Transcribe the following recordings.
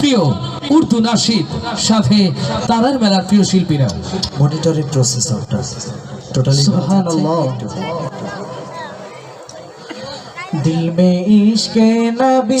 প্রিয় উর্দু নাসিদ সাথে তাদের মেলার প্রিয় শিল্পীরা। মনিটরের প্রসেসরটা টোটালি সুবহানাল্লাহ। দিল মে ইশকে নবী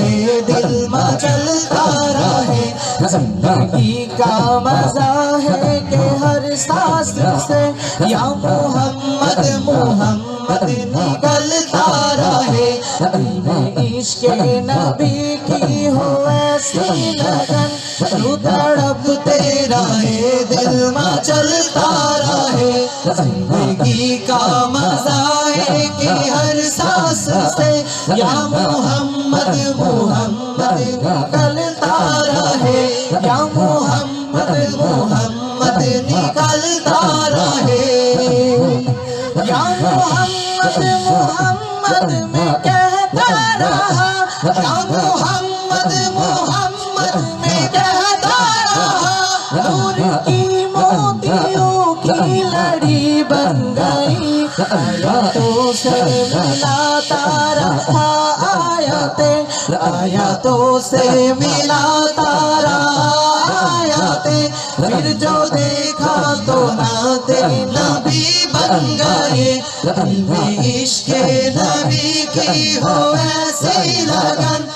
হে দিল মা চলতা زندگی کا مزہ ہے کہ ہر سانس سے یا محمد محمد نکلتا رہے عشق نبی کی ہو ایسی لگن تو تڑپتے رہے دل میں چلتا رہے زندگی کا مزہ ہے کہ ہر ساس سے یا محمد محمد نکلتا محمد محمد نکلتا رہے۔ یا محمد محمد میں کہتا رہا۔ یا محمد محمد میں کہتا رہا۔ نور کی موتیوں کی لڑی بن گئی۔ آیا تو ملاتا رہا آیا تو سے ملا تارا لگن میں عشق نبی کی ہو ایسی لگن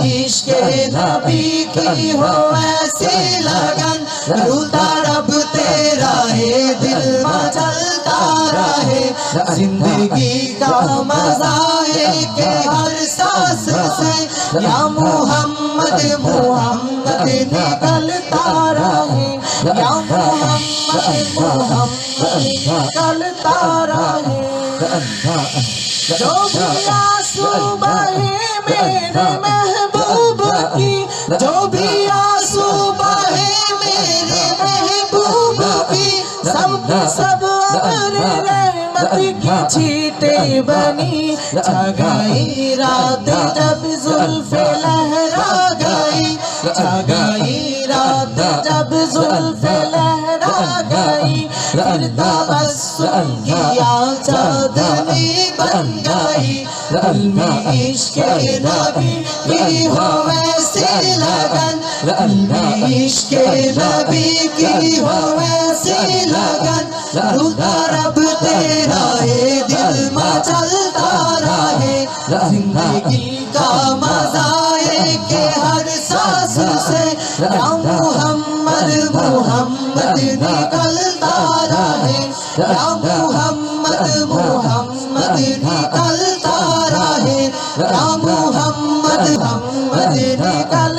عشق نبی کی ہو ایسی لگن رب تیرا ہے دل مچلتا رہے زندگی کا مزہ کے ہر سانس سے یا محمد محمد نکلتا رہے یا محمد محمد نکلتا رہے جو بھی آسو بہے میرے محبوب کی، جو بھی آسو بہے میرے محبوب کی، سب سب عمر رحمت کی چھے بنی چھگائی رات جب ظلف لہرا گئی چھگائی رات جب ظلف لہرا گئی پھر تبسم کیا چادنی بن گئی علم عشق نبی کی ہو ویسے لگن علم عشق نبی کی ہو ویسے لگن روتا رب تیرا ہے دل مچلتا رہے زندگی کا مزہ ہے کہ ہر سانس سے یا محمد محمد نکلتا رہے یا محمد محمد نکلتا رہے یا محمد محمد نکلتا